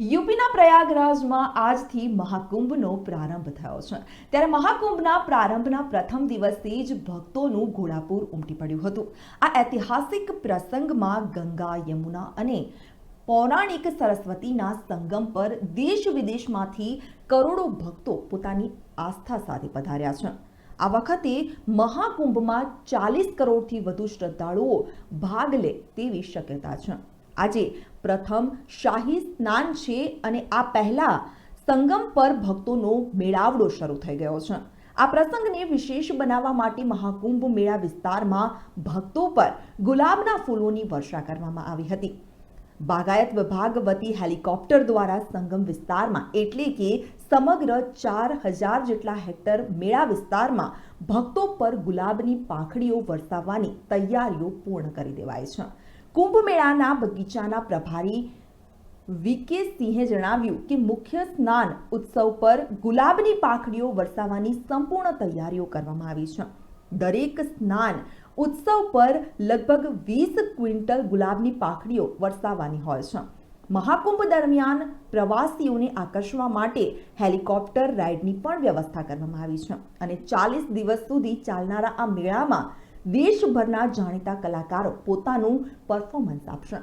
યુપીના પ્રયાગરાજમાં આજથી મહાકુંભનો પ્રારંભ થયો છે. ત્યારે મહાકુંભના પ્રારંભના પ્રથમ દિવસથી જ ભક્તોનું ઘોડાપુર ઉમટી પડ્યું હતું. આ ઐતિહાસિક પ્રસંગમાં ગંગા, યમુના અને પૌરાણિક સરસ્વતીના સંગમ પર દેશ વિદેશમાંથી કરોડો ભક્તો પોતાની આસ્થા સાથે પધાર્યા છે. આ વખતે મહાકુંભમાં ચાલીસ કરોડથી વધુ શ્રદ્ધાળુઓ ભાગ લે તેવી શક્યતા છે. આજે પ્રથમ શાહી સ્નાન છે અને આ પહેલા સંગમ પર ભક્તોનો મેળાવડો શરૂ થઈ ગયો છે. આ પ્રસંગને વિશેષ બનાવવા માટે મહાકુંભ મેળા વિસ્તારમાં ભક્તો પર ગુલાબના ફૂલોની વર્ષા કરવામાં આવી હતી. બાગાયત વિભાગ વતી હેલિકોપ્ટર દ્વારા સંગમ વિસ્તારમાં એટલે કે સમગ્ર ચાર હજાર જેટલા હેક્ટર મેળા વિસ્તારમાં ભક્તો પર ગુલાબની પાંખડીઓ વરસાવવાની તૈયારીઓ પૂર્ણ કરી દેવાય છે. કુંભ મેળાના બગીચાના પ્રભારી વીકે સિંહે જણાવ્યું કે મુખ્ય સ્નાન ઉત્સવ પર ગુલાબની પાંખડીઓ વરસાવવાની સંપૂર્ણ તૈયારીઓ કરવામાં આવી છે. દરેક સ્નાન ઉત્સવ પર લગભગ વીસ ક્વિન્ટલ ગુલાબની પાંખડીઓ વરસાવવાની હોય છે. મહાકુંભ દરમિયાન પ્રવાસીઓને આકર્ષવા માટે હેલિકોપ્ટર રાઇડની પણ વ્યવસ્થા કરવામાં આવી છે અને ચાલીસ દિવસ સુધી ચાલનારા આ મેળામાં દેશભરના જાણીતા કલાકારો પોતાનું પરફોર્મન્સ આપશે.